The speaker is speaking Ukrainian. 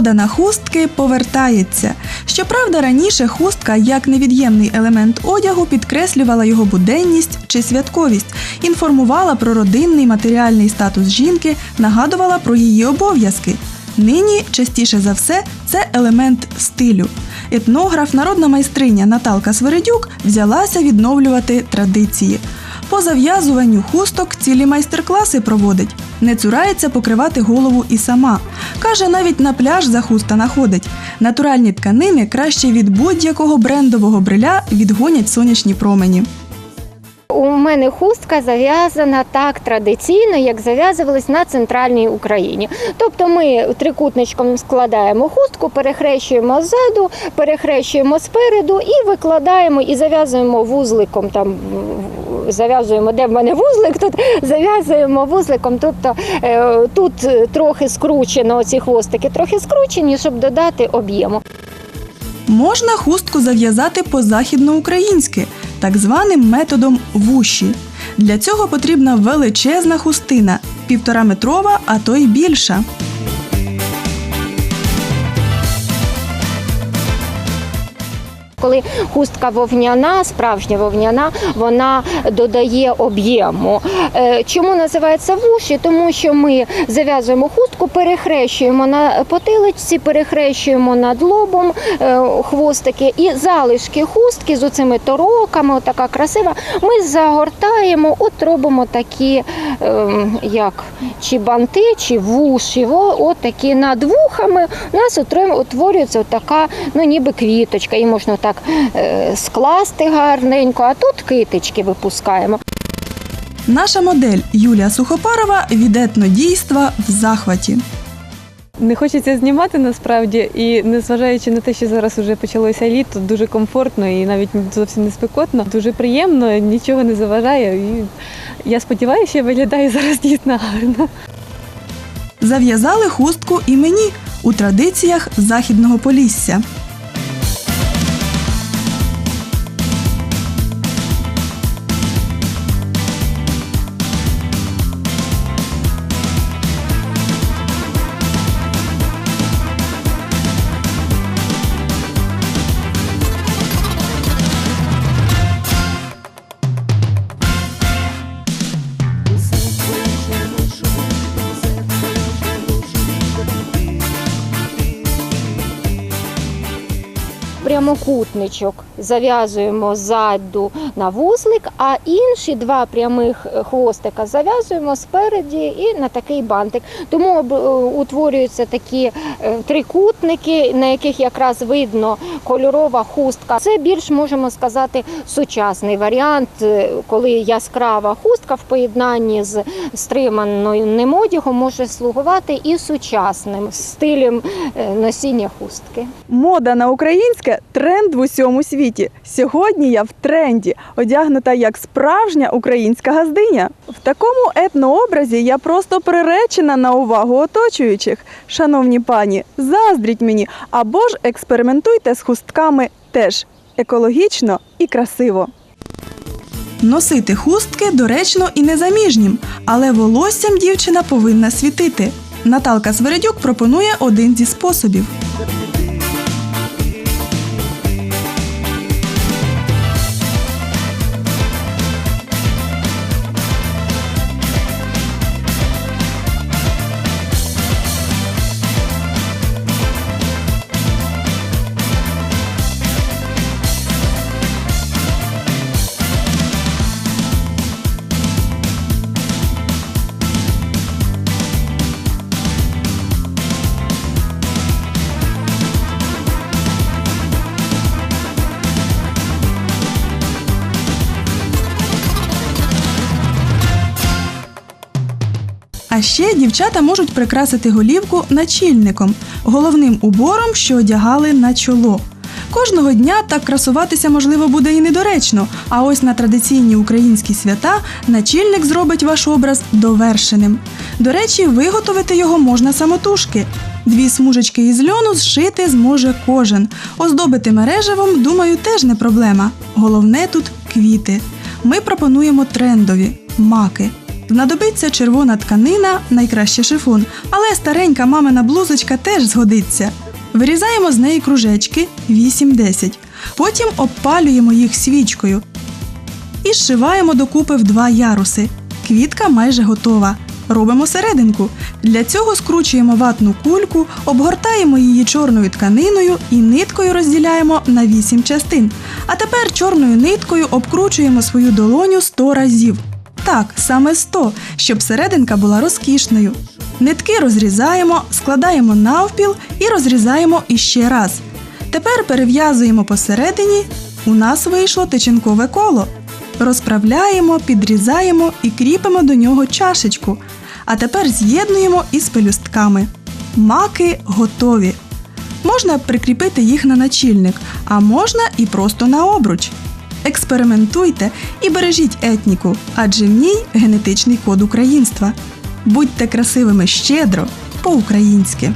Мода на хустки повертається. Щоправда, раніше хустка як невід'ємний елемент одягу підкреслювала його буденність чи святковість, інформувала про родинний матеріальний статус жінки, нагадувала про її обов'язки. Нині частіше за все це елемент стилю. Етнограф, народна майстриня Наталка Свередюк взялася відновлювати традиції. По зав'язуванню хусток цілі майстер-класи проводить. Не цурається покривати голову і сама. Каже, навіть на пляж захустана ходить. Натуральні тканини краще від будь-якого брендового бриля відгонять сонячні промені. У мене хустка зав'язана так традиційно, як зав'язувалась на центральній Україні. Тобто ми трикутничком складаємо хустку, перехрещуємо ззаду, перехрещуємо спереду і викладаємо і зав'язуємо вузликом. Там в- зав'язуємо, де в мене вузлик, тут зав'язуємо вузликом. Тобто е, тут трохи скручено ці хвостики, трохи скручені, щоб додати об'єму. Можна хустку зав'язати по-західноукраїнськи, так званим методом вуші. Для цього потрібна величезна хустина, півтора метрова, а то й більша. Коли хустка вовняна, справжня вовняна, вона додає об'єму. Е, Чому називається вуші? Тому що ми зав'язуємо хустку, перехрещуємо на потиличці, перехрещуємо над лобом е, хвостики і залишки хустки з оцими тороками, отака красива. Ми загортаємо, от робимо такі, як чи банти, чи вуші. отакі От такі над вухами у нас утворюється така, ну ніби квіточка, її можна так е, скласти гарненько, а тут китички випускаємо. Наша модель Юлія Сухопарова від етнодійства в захваті. Не хочеться знімати насправді, і незважаючи на те, що зараз вже почалося літо, дуже комфортно і навіть зовсім не спекотно, дуже приємно, нічого не заважає. І я сподіваюся, що я виглядаю зараз дійсно гарно. Зав'язали хустку і мені у традиціях західного полісся. Прямокутничок зав'язуємо ззаду на вузлик, а інші два прямих хвостика зав'язуємо спереді і на такий бантик. Тому е, утворюються такі е, трикутники, на яких якраз видно кольорова хустка. Це більш можемо сказати сучасний варіант, е, коли яскрава хустка в поєднанні з стриманим одягом може слугувати і сучасним стилем е, носіння хустки. Мода на українське тренд в усьому світі. Сьогодні я в тренді, одягнута як справжня українська газдиня. В такому етнообразі я просто приречена на увагу оточуючих. Шановні пані, заздріть мені або ж експериментуйте з хустками теж екологічно і красиво. Носити хустки доречно і незаміжнім, але волоссям дівчина повинна світити. Наталка Свередюк пропонує один зі способів. А ще дівчата можуть прикрасити голівку начільником, головним убором, що одягали на чоло. Кожного дня так красуватися можливо буде і недоречно. А ось на традиційні українські свята начільник зробить ваш образ довершеним. До речі, виготовити його можна самотужки. Дві смужечки із льону зшити зможе кожен. Оздобити мережевом, думаю, теж не проблема. Головне тут квіти. Ми пропонуємо трендові маки. Знадобиться червона тканина, найкраще шифон, але старенька мамина блузочка теж згодиться. Вирізаємо з неї кружечки 8-10. Потім обпалюємо їх свічкою і зшиваємо докупи в два яруси. Квітка майже готова. Робимо серединку. Для цього скручуємо ватну кульку, обгортаємо її чорною тканиною і ниткою розділяємо на 8 частин. А тепер чорною ниткою обкручуємо свою долоню 100 разів. Так, саме 100, щоб серединка була розкішною. Нитки розрізаємо, складаємо навпіл і розрізаємо іще раз. Тепер перев'язуємо посередині. У нас вийшло тичинкове коло. Розправляємо, підрізаємо і кріпимо до нього чашечку. А тепер з'єднуємо із пелюстками. Маки готові. Можна прикріпити їх на начільник, а можна і просто на обруч. Експериментуйте і бережіть етніку, адже в ній генетичний код українства. Будьте красивими щедро по-українськи.